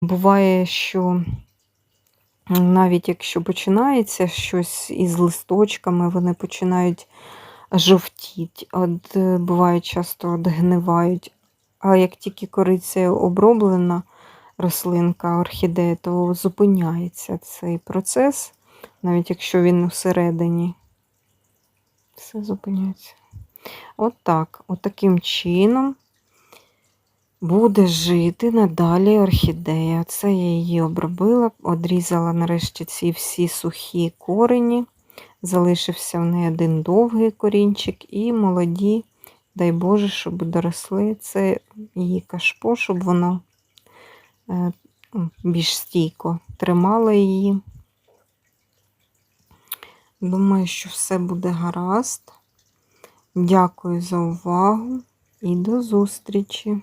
Буває, що навіть якщо починається щось із листочками, вони починають жовтіти, от е, буває часто гнивають. А як тільки корицею оброблена рослинка орхідея, то зупиняється цей процес, навіть якщо він всередині. Все зупиняється. От так, от таким чином буде жити надалі орхідея. Це я її обробила, одрізала нарешті ці всі сухі корені. Залишився в неї один довгий корінчик і молоді, дай Боже, щоб доросли. Це її кашпо, щоб воно е, ну, більш стійко тримало її. Думаю, що все буде гаразд. Дякую за увагу і до зустрічі!